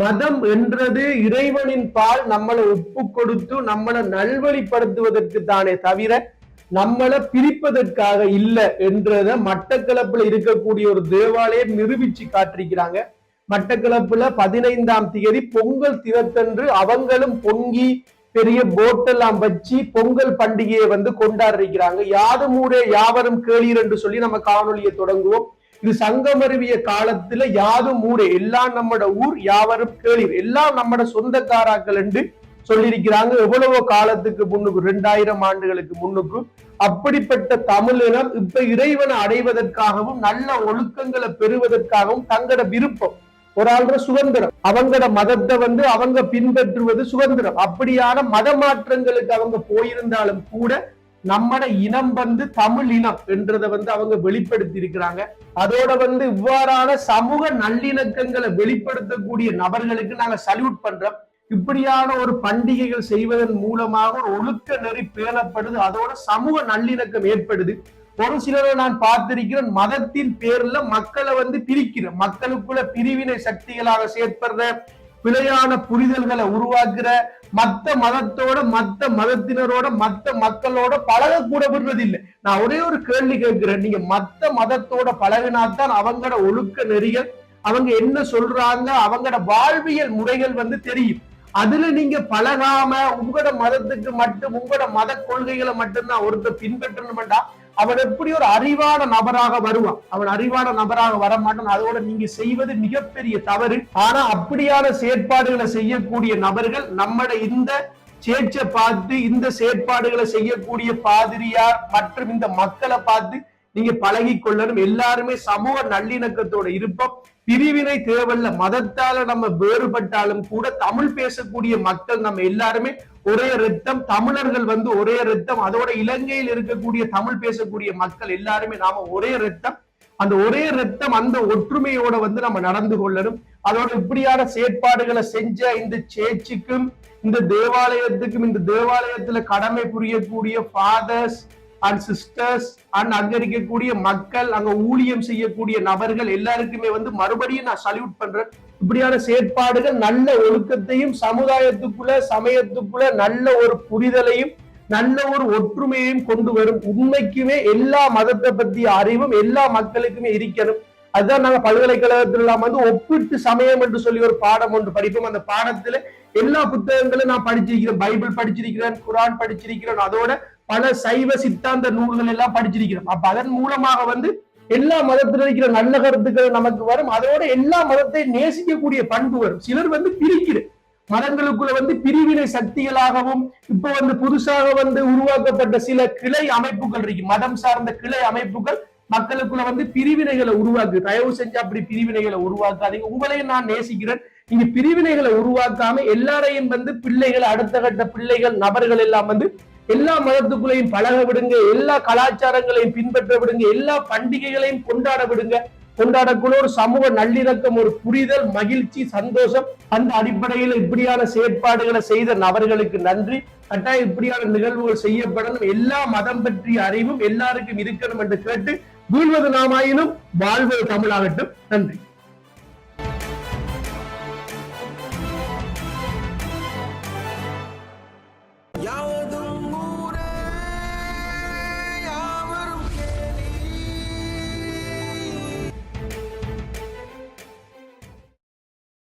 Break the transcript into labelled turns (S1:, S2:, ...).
S1: மதம் என்றது இறைவனின் பால் நம்மளை ஒப்பு கொடுத்து நம்மளை நல்வழிப்படுத்துவதற்கு தானே தவிர நம்மளை பிரிப்பதற்காக இல்லை என்றத மட்டக்களப்புல இருக்கக்கூடிய ஒரு தேவாலயம் நிரூபிச்சு காட்டிருக்கிறாங்க மட்டக்களப்புல பதினைந்தாம் தேதி பொங்கல் தினத்தன்று அவங்களும் பொங்கி பெரிய போட்டெல்லாம் வச்சு பொங்கல் பண்டிகையை வந்து கொண்டாடுறாங்க யாதும் ஊரே யாவரும் கேளீர் என்று சொல்லி நம்ம காணொலியை தொடங்குவோம். இது சங்கமருவிய காலத்துல யாதும் ஊரே. எல்லாம் நம்மட ஊர் யாவரும் கேளீர். எல்லாம் நம்மட சொந்தக்காராக்கள் என்று சொல்லியிருக்கிறாங்க. எவ்வளவோ காலத்துக்கு முன்னுக்கு ரெண்டாயிரம் ஆண்டுகளுக்கு முன்னுக்கு. அப்படிப்பட்ட தமிழினம் இப்ப இறைவனை அடைவதற்காகவும் நல்ல ஒழுக்கங்களை பெறுவதற்காகவும் தங்களோட விருப்பம். ஒரு ஆள்ற சுதந்திரம். அவங்களோட மதத்தை வந்து அவங்க பின்பற்றுவது சுதந்திரம். அப்படியான மத மாற்றங்களுக்கு அவங்க போயிருந்தாலும் கூட நம்மட இனம் வந்து தமிழ் இனம் என்றதை வந்து அவங்க வெளிப்படுத்தி இருக்கிறாங்க அதோட வந்து இவ்வாறான சமூக நல்லிணக்கங்களை வெளிப்படுத்தக்கூடிய நபர்களுக்கு நாங்க சல்யூட் பண்றோம். இப்படியான ஒரு பண்டிகைகள் செய்வதன் மூலமாக ஒரு ஒழுக்க நெறி பேணப்படுது. அதோட சமூக நல்லிணக்கம் ஏற்படுது. ஒரு சிலரை நான் பார்த்திருக்கிறேன் மதத்தின் பேர்ல மக்களை வந்து பிரிக்கிற மக்களுக்குள்ள பிரிவினை சக்திகளாக செயற்படுற பிழையான புரிதல்களை உருவாக்குற மத்த மதத்தோட மத்த மதத்தினரோட மத்த மக்களோட பழக கூட விடுறது இல்லை நான் ஒரே ஒரு கேள்வி கேட்கிறேன். நீங்க மத்த மதத்தோட பழகினாத்தான் அவங்களோட ஒழுக்க நெறிகள் அவங்க என்ன சொல்றாங்க அவங்களோட வாழ்வியல் முறைகள் வந்து தெரியும். அதுல நீங்க பழகாம உங்களோட மதத்துக்கு மட்டும் உங்களோட மத கொள்கைகளை மட்டும்தான் ஒருத்தர் பின்பற்றணும்டா அவன் எப்படி ஒரு அறிவான நபராக வருவான்? அவன் அறிவான நபராக வர மாட்டான் அதோட நீங்க செய்வது மிகப்பெரிய தவறு. ஆனா அப்படியான செயற்பாடுகளை செய்யக்கூடிய நபர்கள் நம்மட இந்த சேச்சை பார்த்து இந்த செயற்பாடுகளை செய்யக்கூடிய பாதிரியார் மற்றும் இந்த மக்களை பார்த்து நீங்க பழகி கொள்ளணும். எல்லாருமே சமூக நல்லிணக்கத்தோட இருப்போம். பிரிவினை தேவல்ல மதத்தால நம்ம வேறுபட்டாலும் கூட தமிழ் பேசக்கூடிய மக்கள் நம்ம எல்லாருமே ஒரே ரத்தம் தமிழர்கள் வந்து ஒரே ரத்தம் அதோட இலங்கையில் இருக்கக்கூடிய தமிழ் பேசக்கூடிய மக்கள் எல்லாருமே நாம ஒரே ரத்தம். அந்த ஒரே ரத்தம் அந்த ஒற்றுமையோட வந்து நம்ம நடந்து கொள்ளணும். அதோட இப்படியான செயற்பாடுகளை செஞ்ச இந்த சேச்சுக்கும் இந்த தேவாலயத்துக்கும் இந்த தேவாலயத்துல கடமை புரியக்கூடிய ஃபாதர்ஸ் அண்ட் சிஸ்டர்ஸ் அண்ட் அங்க இருக்கக்கூடிய மக்கள் அங்க ஊழியம் செய்யக்கூடிய நபர்கள் எல்லாருக்குமே வந்து மறுபடியும் நான் சல்யூட் பண்றேன். இப்படியான செயற்பாடுகள் நல்ல ஒழுக்கத்தையும் சமுதாயத்துக்குள்ள சமயத்துக்குள்ள நல்ல ஒரு புரிதலையும் நல்ல ஒரு ஒற்றுமையையும் கொண்டு வரும். உண்மைக்குமே எல்லா மதத்தை பற்றிய அறிவும் எல்லா மக்களுக்குமே இருக்கணும். அதுதான் நாங்க பல்கலைக்கழகத்தில் எல்லாம் வந்து ஒப்பிட்டு சமயம் என்று சொல்லி ஒரு பாடம் ஒன்று படிப்போம். அந்த பாடத்துல எல்லா புத்தகங்களும் நான் படிச்சிருக்கிறேன். பைபிள் படிச்சிருக்கிறேன் குரான் படிச்சிருக்கிறேன். அதோட பல சைவ சித்தாந்த நூல்கள் எல்லாம் படிச்சிருக்கிறோம் அப்ப அதன் மூலமாக வந்து எல்லா மதத்துல இருக்கிற நல்ல கருத்துக்கள் நமக்கு வரும். அதோட எல்லா மதத்தையும் நேசிக்கக்கூடிய பண்பு வரும். சிலர் வந்து பிரிக்கிற மதங்களுக்குள்ள வந்து பிரிவினை சக்திகளாகவும் இப்ப வந்து புதுசாக வந்து உருவாக்கப்பட்ட சில கிளை அமைப்புகள் இருக்கு. மதம் சார்ந்த கிளை அமைப்புகள் மக்களுக்குள்ள வந்து பிரிவினைகளை உருவாக்கு தயவு செஞ்சு அப்படி பிரிவினைகளை உருவாக்காதீங்க. உங்களையும் நான் நேசிக்கிறேன். நீங்க பிரிவினைகளை உருவாக்காம எல்லாரையும் வந்து பிள்ளைகள் அடுத்த கட்ட பிள்ளைகள் நபர்கள் எல்லாம் வந்து எல்லா மதத்துக்குள்ளையும் பழக விடுங்க எல்லா கலாச்சாரங்களையும் பின்பற்ற விடுங்க எல்லா பண்டிகைகளையும் கொண்டாட விடுங்க. கொண்டாடக்குள்ள ஒரு சமூக நல்லிணக்கம் ஒரு புரிதல் மகிழ்ச்சி சந்தோஷம் அந்த அடிப்படையில் இப்படியான செயற்பாடுகளை செய்த நபர்களுக்கு நன்றி. கட்டாயம் இப்படியான நிகழ்வுகள் செய்யப்படணும். எல்லா மதம் பற்றிய அறிவும் எல்லாருக்கும் இருக்கணும் என்று கேட்டு வீழ்வது நாமாயினும் வாழ்வது தமிழாகட்டும். நன்றி.